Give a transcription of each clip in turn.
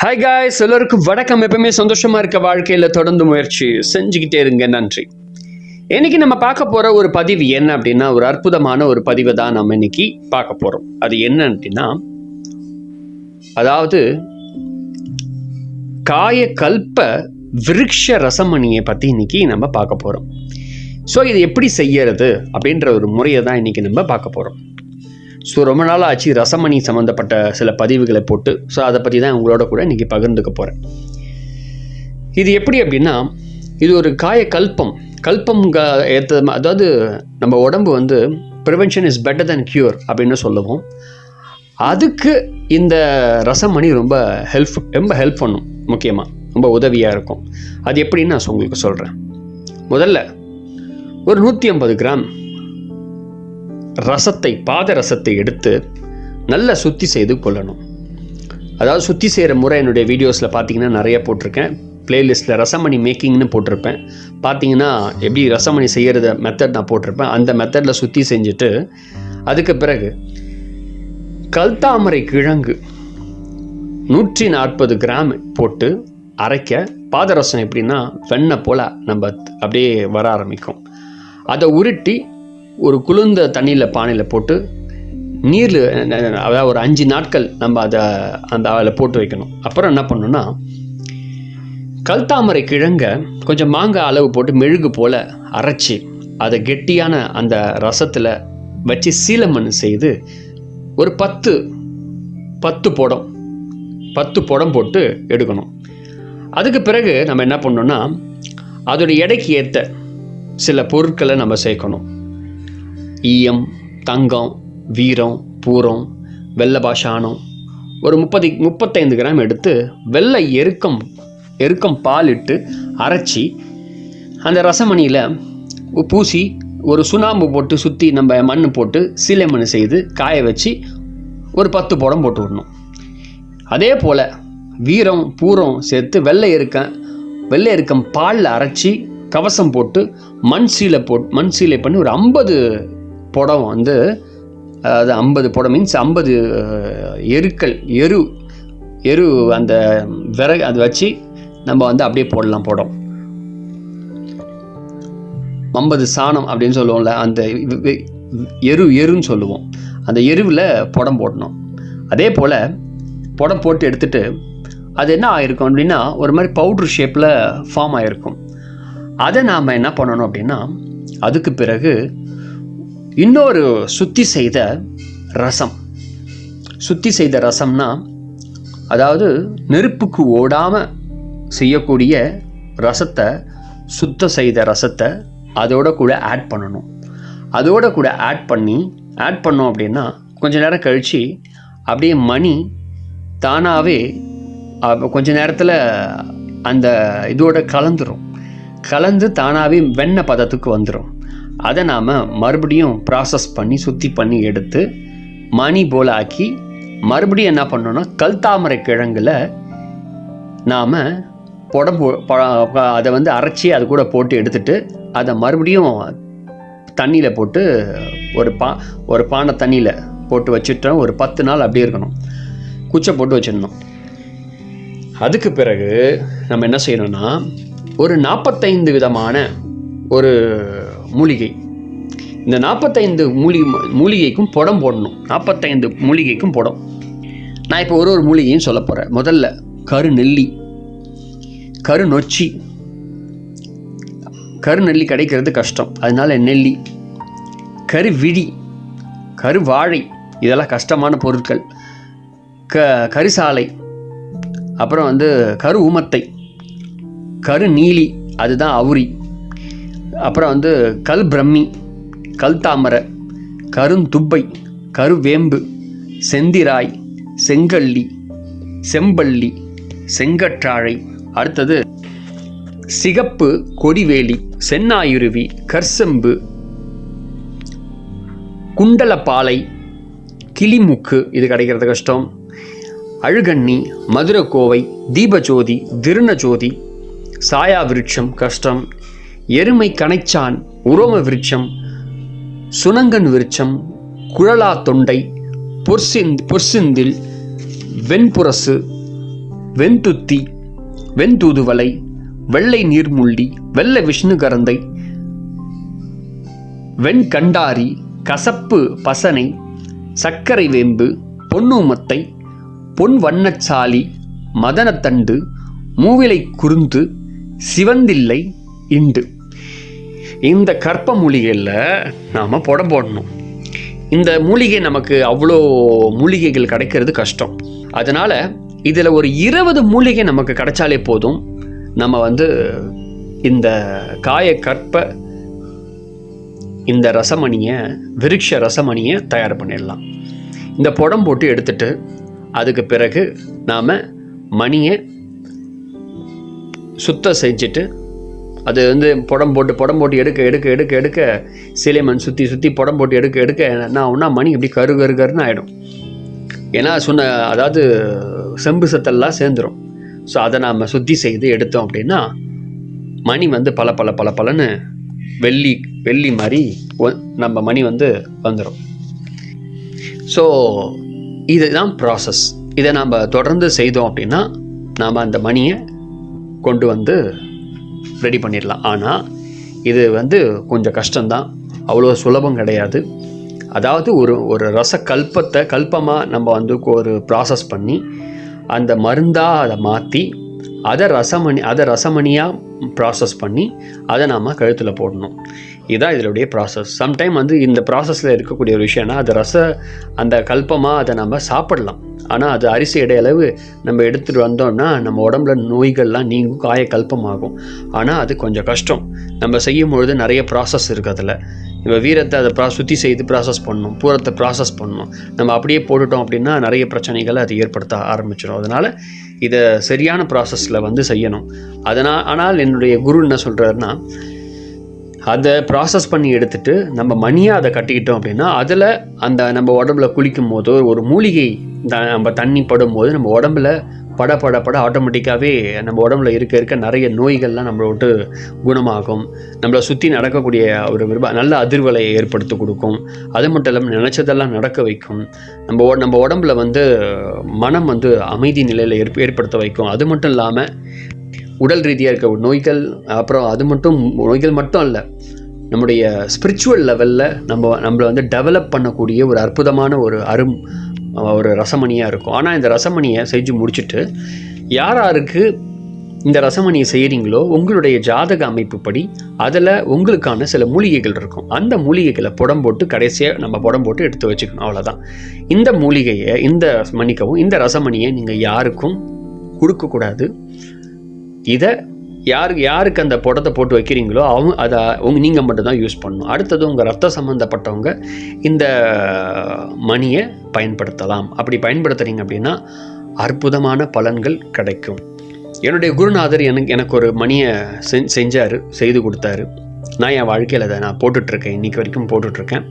Hi guys எல்லோருக்கும் வணக்கம். எப்பவுமே சந்தோஷமா இருக்க வாழ்க்கையில தொடர்ந்து முயற்சி செஞ்சுக்கிட்டே இருங்க. நன்றி. இன்னைக்கு நம்ம பார்க்க போற ஒரு பதிவு என்ன அப்படின்னா ஒரு அற்புதமான ஒரு பதிவை தான் நம்ம இன்னைக்கு பார்க்க போறோம். அது என்ன அப்படின்னா அதாவது காய கல்ப விருட்ச ரசமணியை பத்தி இன்னைக்கு நம்ம பார்க்க போறோம். ஸோ இது எப்படி செய்யறது அப்படின்ற ஒரு முறையை தான் இன்னைக்கு நம்ம பார்க்க போறோம். ஸோ ரொம்ப நாள் ஆச்சு ரசமணி சம்மந்தப்பட்ட சில பதிவுகளை போட்டு. ஸோ அதை பற்றி தான் உங்களோட கூட இன்றைக்கி பகிர்ந்துக்க போகிறேன் இது எப்படி அப்படின்னா இது ஒரு காய கல்பம். கல்பம் ஏற்ற அதாவது நம்ம உடம்பு வந்து prevention is better than cure அப்படின்னு சொல்லுவோம். அதுக்கு இந்த ரசமணி ரொம்ப ஹெல்ப் ரொம்ப ஹெல்ப் பண்ணும் முக்கியமாக ரொம்ப உதவியாக இருக்கும். அது எப்படின்னு நான் உங்களுக்கு சொல்கிறேன் முதல்ல ஒரு நூற்றி ஐம்பது கிராம் ரசத்தை பாத ரசத்தை எடுத்து நல்லா சுத்தி செய்து கொள்ளணும். அதாவது சுத்தி செய்கிற முறை என்னுடைய வீடியோஸில் பார்த்தீங்கன்னா நிறைய போட்டிருக்கேன். பிளேலிஸ்ட்டில் ரசமணி மேக்கிங்னு போட்டிருப்பேன். பார்த்தீங்கன்னா எப்படி ரசமணி செய்கிறத மெத்தட் நான் போட்டிருப்பேன். அந்த மெத்தடில் சுற்றி செஞ்சுட்டு அதுக்கு பிறகு கல்தாமரை கிழங்கு நூற்றி நாற்பது கிராம் போட்டு அரைக்க பாதரசம் எப்படின்னா வெண்ணெய் போல் நம்ம அப்படியே வர ஆரம்பிக்கும். அதை உருட்டி ஒரு குளிர்ந்த தண்ணியில் பானையில் போட்டு நீரில் அதாவது ஒரு அஞ்சு நாட்கள் நம்ம அதை அந்த அதில் போட்டு வைக்கணும். அப்புறம் என்ன பண்ணணும்னா கல்தாமரை கிழங்க கொஞ்சம் மாங்காய் அளவு போட்டு மெழுகு போல் அரைச்சி அதை கெட்டியான அந்த ரசத்தில் வச்சு சீலமண் செய்து ஒரு பத்து பத்து புடம் பத்து புடம் போட்டு எடுக்கணும். அதுக்கு பிறகு நம்ம என்ன பண்ணோன்னா அதோடய எடைக்கு ஏற்ற சில பொருட்களை நம்ம சேர்க்கணும். ஈயம் தங்கம் வீரம் பூரம் வெள்ளை பாஷானம் ஒரு முப்பது முப்பத்தைந்து கிராம் எடுத்து வெள்ளை எருக்கம் எருக்கம் பால் இட்டு அரைச்சி அந்த ரசமணியில் பூசி ஒரு சுண்ணாம்பு போட்டு சுற்றி நம்ம மண் போட்டு சீலை மண் செய்து காய வச்சு ஒரு பத்து புடம் போட்டு விடணும். அதே போல் வீரம் பூரம் சேர்த்து வெள்ளை எருக்கம் வெள்ளை எருக்கம் பாலில் அரைச்சி கவசம் போட்டு மண் சீலை போட் மண் சீலை பண்ணி ஒரு ஐம்பது புடம் வந்து அதாவது ஐம்பது புடம் மீன்ஸ் ஐம்பது எருக்கள் எரு எரு அந்த விறகு அதை வச்சு நம்ம வந்து அப்படியே போடலாம் புடம். ஐம்பது சாணம் அப்படின்னு சொல்லுவோம்ல அந்த எரு எருன்னு சொல்லுவோம். அந்த எருவில் புடம் போடணும். அதே போல் புடம் போட்டு எடுத்துகிட்டு அது என்ன ஆகிருக்கும் அப்படின்னா ஒரு மாதிரி பவுட்ரு ஷேப்பில் ஃபார்ம் ஆகிருக்கும் அதை நாம் என்ன பண்ணணும் அப்படின்னா அதுக்கு பிறகு இன்னொரு சுத்தி செய்த ரசம். சுத்தி செய்த ரசம்னா அதாவது நெருப்புக்கு ஓடாமல் செய்யக்கூடிய ரசத்தை சுத்தம் செய்த ரசத்தை அதோட கூட ஆட் பண்ணணும். அதோட கூட ஆட் பண்ணி ஆட் பண்ணோம் அப்படின்னா கொஞ்ச நேரம் கழித்து அப்படியே மணி தானாகவே கொஞ்ச நேரத்தில் அந்த இதோட கலந்துரும். கலந்து தானாகவே வெண்ணெய் பதத்துக்கு வந்துடும் அதை நாம் மறுபடியும் ப்ராசஸ் பண்ணி சுத்தி பண்ணி எடுத்து மணி போல் ஆக்கி மறுபடியும் என்ன பண்ணோன்னா கல்தாமரை கிழங்கில் நாம் புடம்பு அதை வந்து அரைச்சி அது கூட போட்டு எடுத்துட்டு அதை மறுபடியும் தண்ணியில் போட்டு ஒரு பா ஒரு பானை தண்ணியில் போட்டு வச்சுட்டோம் ஒரு பத்து நாள் அப்படியே இருக்கணும். குச்சை போட்டு வச்சிடணும். அதுக்கு பிறகு நம்ம என்ன செய்யணும்னா ஒரு நாற்பத்தைந்து விதமான ஒரு மூலிகை. இந்த நாற்பத்தைந்து மூலிகை மூலிகைக்கும் புடம் போடணும். நாற்பத்தைந்து மூலிகைக்கும் புடம். நான் இப்போ ஒரு ஒரு மூலிகையும் சொல்ல போகிறேன் முதல்ல கருநெல்லி. கருநொச்சி. கருநெல்லி கிடைக்கிறது கஷ்டம். அதனால நெல்லி. கருவிழி. கருவாழை. இதெல்லாம் கஷ்டமான பொருட்கள். க கரிசாலை. அப்புறம் வந்து கரு ஊமத்தை கரு நீலி அதுதான் அவுரி. அப்புறம் வந்து கல் பிரம்மி கல் தாமரை கருந்துப்பை கருவேம்பு செந்திராய் செங்கல்லி செம்பள்ளி செங்கற்றாழை. அடுத்தது சிகப்பு கொடிவேலி சென்னாயுருவி கர்செம்பு குண்டலப்பாலை கிளிமுக்கு இது கிடைக்கிறது கஷ்டம். அழுகண்ணி மதுரக்கோவை தீபஜோதி திருணஜோதி சாயா விருட்சம் கஷ்டம். எருமை கணைச்சான் உரோம விருட்சம் சுனங்கன் விருட்சம் குழலா தொண்டை பொற்சிந்த் பொற்சிந்தில் வெண்புரசு வெண்துத்தி வெண்தூதுவலை வெள்ளை நீர்முள்ளி வெள்ளை விஷ்ணுகரந்தை வெண்கண்டாரி கசப்பு பசனை சர்க்கரை வேம்பு பொன்னூமத்தை பொன் வண்ணச்சாலி மதனத்தண்டு மூவிலை குருந்து சிவந்தில்லை இண்டு. இந்த கற்ப மூலிகையில் நாம் புடம் போடணும். இந்த மூலிகை நமக்கு அவ்வளோ மூலிகைகள் கிடைக்கிறது கஷ்டம். அதனால் இதில் ஒரு இருபது மூலிகை நமக்கு கிடைச்சாலே போதும். நம்ம வந்து இந்த காய கற்ப இந்த ரசமணியை விருட்ச ரசமணியை தயார் பண்ணிடலாம். இந்த புடம் போட்டு எடுத்துட்டு அதுக்கு பிறகு நாம் மணியை சுத்தம் செஞ்சுட்டு அது வந்து புடம் போட்டு புடம் போட்டு எடுக்க எடுக்க எடுக்க எடுக்க சிலைமன் சுற்றி சுற்றி புடம் போட்டு எடுக்க எடுக்க என்ன ஒன்றா மணி இப்படி கரு கரு கருன்னு ஆகிடும் ஏன்னா சொன்ன அதாவது செம்பு சத்தெல்லாம் சேர்ந்துடும் ஸோ அதை நாம் சுத்தி செய்து எடுத்தோம் அப்படின்னா மணி வந்து பல பல பல பலன்னு வெள்ளி வெள்ளி மாதிரி நம்ம மணி வந்து வந்துடும் ஸோ இதுதான் ப்ராசஸ் இதை நாம் தொடர்ந்து செய்தோம் அப்படின்னா நாம் அந்த மணியை கொண்டு வந்து ரெடி பண்ணிடலாம். ஆனால் இது வந்து கொஞ்சம் கஷ்டம்தான். அவ்வளோ சுலபம் கிடையாது. அதாவது ஒரு ஒரு ரச கல்பத்தை கல்பமாக நம்ம வந்து ஒரு ப்ராசஸ் பண்ணி அந்த மருந்தாக அதை மாற்றி அதை ரசமணி அதை ரசமணியாக ப்ராசஸ் பண்ணி அதை நாம் கழுத்தில் போடணும். இதுதான் இதனுடைய ப்ராசஸ் சம்டைம் வந்து இந்த ப்ராசஸில் இருக்கக்கூடிய ஒரு விஷயம்னா அது ரச அந்த கல்பமாக அதை நம்ம சாப்பிடலாம். ஆனால் அது அரிசி இடையளவு நம்ம எடுத்துகிட்டு வந்தோம்னா நம்ம உடம்புல நோய்கள்லாம் நீங்கும் காய கல்பமாகும். ஆனால் அது கொஞ்சம் கஷ்டம். நம்ம செய்யும் பொழுது நிறைய ப்ராசஸ் இருக்குது அதில். இப்போ வீரத்தை அதை ப்ரா சுத்தி செய்து ப்ராசஸ் பண்ணணும். பூரத்தை ப்ராசஸ் பண்ணணும். நம்ம அப்படியே போட்டுட்டோம் அப்படின்னா நிறைய பிரச்சனைகளை அது ஏற்படுத்த ஆரம்பிச்சிடும். அதனால் இதை சரியான ப்ராசஸில் வந்து செய்யணும். அதனால் ஆனால் என்னுடைய குரு என்ன சொல்கிறாருன்னா அதை ப்ராசஸ் பண்ணி எடுத்துட்டு நம்ம மணியாக அதை கட்டிக்கிட்டோம் அப்படின்னா அதில் அந்த நம்ம உடம்புல குளிக்கும் போதோ ஒரு மூலிகை த- நம்ம தண்ணி படும்போது நம்ம உடம்புல பட பட பட ஆட்டோமேட்டிக்காகவே நம்ம உடம்புல இருக்க இருக்க நிறைய நோய்கள்லாம் நம்மளை விட்டு குணமாகும். நம்மளை சுற்றி நடக்கக்கூடிய ஒரு விரும்ப நல்ல அதிர்வலையை ஏற்படுத்தி கொடுக்கும். அது மட்டும் இல்லாமல் நினச்சதெல்லாம் நடக்க வைக்கும். நம்ம நம்ம உடம்புல வந்து மனம் வந்து அமைதி நிலையில் ஏற்ப ஏற்படுத்த வைக்கும். அது மட்டும் இல்லாமல் உடல் ரீதியாக இருக்க நோய்கள் அப்புறம் அது மட்டும் நோய்கள் மட்டும் இல்லை நம்முடைய ஸ்பிரிச்சுவல் லெவலில் நம்ம நம்மளை வந்து டெவலப் பண்ணக்கூடிய ஒரு அற்புதமான ஒரு அரும் ஒரு ரசமணியாக இருக்கும். ஆனால் இந்த ரசமணியை செஞ்சு முடிச்சுட்டு யார் யாருக்கு இந்த ரசமணியை செய்கிறீங்களோ உங்களுடைய ஜாதக அமைப்புப்படி அதில் உங்களுக்கான சில மூலிகைகள் இருக்கும். அந்த மூலிகைகளை புடம் போட்டு கடைசியாக நம்ம புடம் போட்டு எடுத்து வச்சுக்கணும். அவ்வளோதான் இந்த மூலிகையை இந்த மன்னிக்கவும் இந்த ரசமணியை நீங்கள் யாருக்கும் கொடுக்கக்கூடாது. இதை யார் யாருக்கு அந்த புடத்தை போட்டு வைக்கிறீங்களோ அவங்க அதை உங்க நீங்கள் மட்டும்தான் யூஸ் பண்ணணும். அடுத்தது உங்கள் ரத்த சம்மந்தப்பட்டவங்க இந்த மணியை பயன்படுத்தலாம். அப்படி பயன்படுத்துகிறீங்க அப்படின்னா அற்புதமான பலன்கள் கிடைக்கும். என்னுடைய குருநாதர் எனக்கு எனக்கு ஒரு மணியை செ செஞ்சார் செய்து கொடுத்தாரு. நான் என் வாழ்க்கையில் அதை நான் போட்டுட்ருக்கேன் இன்றைக்கி வரைக்கும் போட்டுட்ருக்கேன்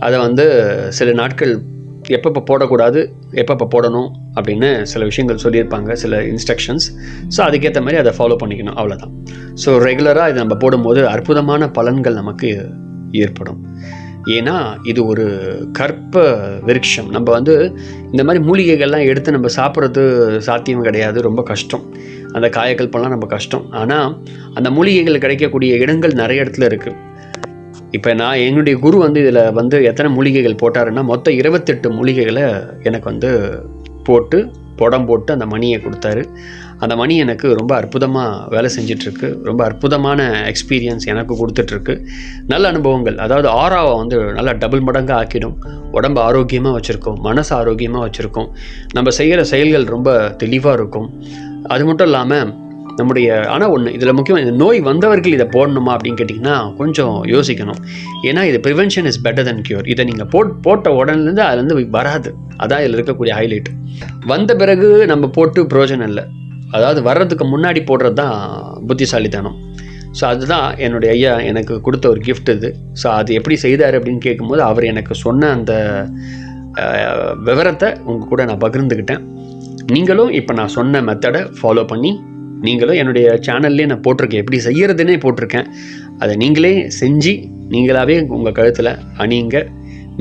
அதை வந்து சில நாட்கள் எப்பப்போ போடக்கூடாது எப்பப்போ போடணும் அப்படின்னு சில விஷயங்கள் சொல்லியிருப்பாங்க சில இன்ஸ்ட்ரக்ஷன்ஸ் ஸோ அதுக்கேற்ற மாதிரி அதை ஃபாலோ பண்ணிக்கணும் அவ்வளோதான் ஸோ ரெகுலராக இதை நம்ம போடும்போது அற்புதமான பலன்கள் நமக்கு ஏற்படும். ஏன்னா இது ஒரு கற்ப விருட்சம். நம்ம வந்து இந்த மாதிரி மூலிகைகள்லாம் எடுத்து நம்ம சாப்பிட்றது சாத்தியம் கிடையாது ரொம்ப கஷ்டம். அந்த காயக்கல்பெல்லாம் நம்ம கஷ்டம். ஆனால் அந்த மூலிகைகள் கிடைக்கக்கூடிய இடங்கள் நிறைய இடத்துல இருக்குது இப்போ நான் என்னுடைய குரு வந்து இதில் வந்து எத்தனை மூலிகைகள் போட்டாருன்னா மொத்தம் இருபத்தெட்டு மூலிகைகளை எனக்கு வந்து போட்டு புடம் போட்டு அந்த மணியை கொடுத்தாரு. அந்த மணி எனக்கு ரொம்ப அற்புதமாக வேலை செஞ்சிட்ருக்கு. ரொம்ப அற்புதமான எக்ஸ்பீரியன்ஸ் எனக்கு கொடுத்துட்ருக்கு. நல்ல அனுபவங்கள். அதாவது ஆறாவை வந்து நல்லா டபுள் மடங்காக ஆக்கிடும். உடம்பு ஆரோக்கியமாக வச்சுருக்கோம். மனசு ஆரோக்கியமாக வச்சுருக்கோம். நம்ம செய்கிற செயல்கள் ரொம்ப தெளிவாக இருக்கும். அது மட்டும் இல்லாமல் நம்முடைய ஆனால் ஒன்று இதில் முக்கியம் இந்த நோய் வந்தவர்கள் இதை போடணுமா அப்படின்னு கேட்டிங்கன்னா கொஞ்சம் யோசிக்கணும். ஏன்னா இது prevention is better than cure இதை நீங்கள் போட் போட்ட உடனேருந்து அதுலேருந்து வராது. அதான் இதில் இருக்கக்கூடிய ஹைலைட் வந்த பிறகு நம்ம போட்டு பிரயோஜனம் இல்லை. அதாவது வர்றதுக்கு முன்னாடி போடுறது தான் புத்திசாலித்தனம். ஸோ அதுதான் என்னுடைய ஐயா எனக்கு கொடுத்த ஒரு கிஃப்ட் இது. ஸோ அது எப்படி செய்தார் அப்படின்னு கேட்கும்போது அவர் எனக்கு சொன்ன அந்த விவரத்தை உங்கள் கூட நான் பகிர்ந்துக்கிட்டேன் நீங்களும் இப்போ நான் சொன்ன மெத்தடை ஃபாலோ பண்ணி நீங்களும் என்னுடைய சேனல்லே நான் போட்டிருக்கேன். எப்படி செய்கிறதுனே போட்டிருக்கேன். அதை நீங்களே செஞ்சு நீங்களாகவே உங்கள் கழுத்தில் அணியுங்க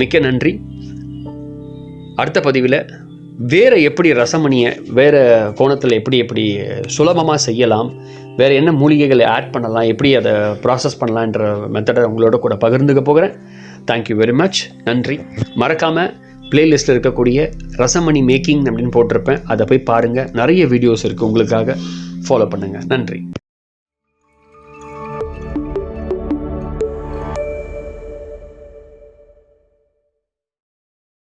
மிக்க நன்றி. அடுத்த பதிவில் வேறு எப்படி ரசமணியை வேறு கோணத்தில் எப்படி எப்படி சுலபமாக செய்யலாம் வேறு என்ன மூலிகைகளை ஆட் பண்ணலாம் எப்படி அதை ப்ராசஸ் பண்ணலான்ற மெத்தடை உங்களோட கூட பகிர்ந்துக்க போகிறேன். தேங்க்யூ வெரி மச் நன்றி. மறக்காமல் பிளேலிஸ்ட்டில் இருக்கக்கூடிய ரசமணி மேக்கிங் அப்படின்னு போட்டிருப்பேன். அதை போய் பாருங்கள் நிறைய வீடியோஸ் இருக்குது உங்களுக்காக. ஃபாலோ பண்ணுங்கள் நன்றி.